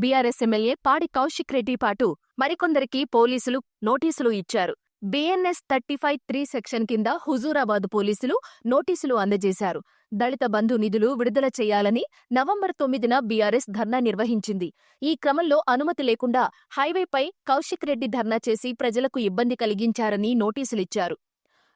BRS MLA పాడి కౌశిక్ రెడ్డి పాటు మరికొందరికి పోలీసులు నోటీసులు ఇచ్చారు. BNS thirty five three section కింద హుజూరాబాద్ పోలీసులు నోటీసులు అందజేశారు. దళిత బంధు నిధులు విడుదల చేయాలని నవంబర్ తొమ్మిదిన బీఆర్ఎస్ ధర్నా నిర్వహించింది. ఈ క్రమంలో అనుమతి లేకుండా హైవేపై కౌశిక్ రెడ్డి ధర్నా చేసి ప్రజలకు ఇబ్బంది కలిగించారని నోటీసులిచ్చారు.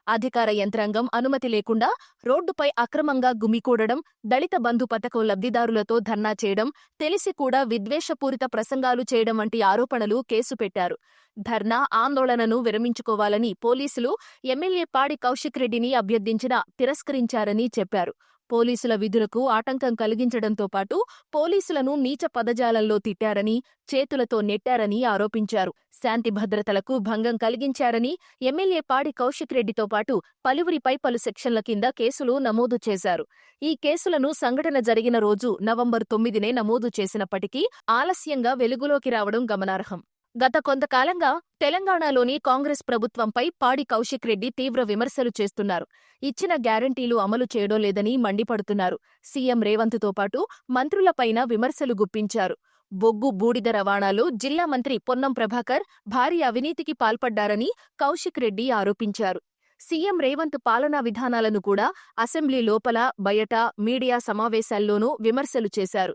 అధికార యంత్రాంగం అనుమతి లేకుండా రోడ్డుపై అక్రమంగా గుమికూడడం దళిత బంధు పథకం లబ్ధిదారులతో ధర్నా చేయడం తెలిసి కూడా విద్వేషపూరిత ప్రసంగాలు చేయడం వంటి ఆరోపణలు కేసు పెట్టారు. ధర్నా ఆందోళనను విరమించుకోవాలని పోలీసులు ఎమ్మెల్యే పాడి కౌశిక్ రెడ్డిని అభ్యర్థించినా తిరస్కరించారని చెప్పారు. పోలీసుల విధులకు ఆటంకం కలిగించడంతో పాటు పోలీసులను నీచ పదజాలంలో తిట్టారని చేతులతో నెట్టారని ఆరోపించారు. శాంతి భద్రతలకు భంగం కలిగించారని ఎమ్మెల్యే పాడి కౌశిక్ రెడ్డితో పాటు పలువురిపై పలు సెక్షన్ల కింద కేసులు నమోదు చేశారు. ఈ కేసులను సంఘటన జరిగిన రోజు నవంబర్ తొమ్మిదినే నమోదు చేసినప్పటికీ ఆలస్యంగా వెలుగులోకి రావడం గమనార్హం. గత కొంతకాలంగా తెలంగాణలోని కాంగ్రెస్ ప్రభుత్వంపై పాడి కౌశిక్ రెడ్డి తీవ్ర విమర్శలు చేస్తున్నారు. ఇచ్చిన గ్యారంటీలు అమలు చేయడం లేదని మండిపడుతున్నారు. సీఎం రేవంత్తో పాటు మంత్రులపైన విమర్శలు గుప్పించారు. బొగ్గు బూడిద రవాణాలో జిల్లా మంత్రి పొన్నం ప్రభాకర్ భారీ అవినీతికి పాల్పడ్డారని కౌశిక్ రెడ్డి ఆరోపించారు. సీఎం రేవంత్ పాలనా విధానాలను కూడా అసెంబ్లీ లోపల బయట మీడియా సమావేశాల్లోనూ విమర్శలు చేశారు.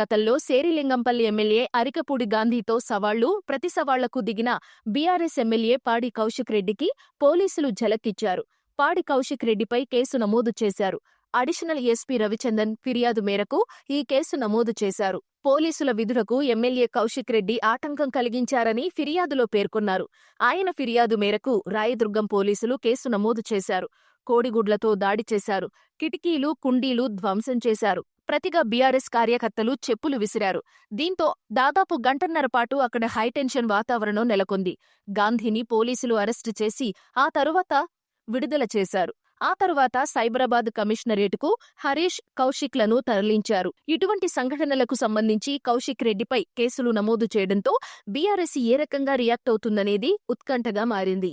గతంలో సేరిలింగంపల్లి ఎమ్మెల్యే అరికపూడి గాంధీతో సవాళ్ళు ప్రతి సవాళ్ళకు దిగిన బీఆర్ఎస్ ఎమ్మెల్యే పాడి కౌశిక్ రెడ్డికి పోలీసులు ఝలక్కిచ్చారు. పాడి కౌశిక్ రెడ్డిపై కేసు నమోదు చేశారు. అడిషనల్ ఎస్పీ రవిచందన్ ఫిర్యాదు మేరకు ఈ కేసు నమోదు చేశారు. పోలీసుల విధులకు ఎమ్మెల్యే కౌశిక్ రెడ్డి ఆటంకం కలిగించారని ఫిర్యాదులో పేర్కొన్నారు. ఆయన ఫిర్యాదు మేరకు రాయదుర్గం పోలీసులు కేసు నమోదు చేశారు. కోడిగుడ్లతో దాడి చేశారు. కిటికీలు కుండీలు ధ్వంసం చేశారు. ప్రతిగా బీఆర్ఎస్ కార్యకర్తలు చెప్పులు విసిరారు. దీంతో దాదాపు గంటన్నర పాటు అక్కడ హైటెన్షన్ వాతావరణం నెలకొంది. గాంధీని పోలీసులు అరెస్టు చేసి ఆ తరువాత విడుదల చేశారు. ఆ తరువాత సైబరాబాద్ కమిషనరేటుకు హరీష్ కౌశిక్లను తరలించారు. ఇటువంటి సంఘటనలకు సంబంధించి కౌశిక్ రెడ్డిపై కేసులు నమోదు చేయడంతో బీఆర్ఎస్ ఏ రకంగా రియాక్ట్ అవుతుందనేది ఉత్కంఠగా మారింది.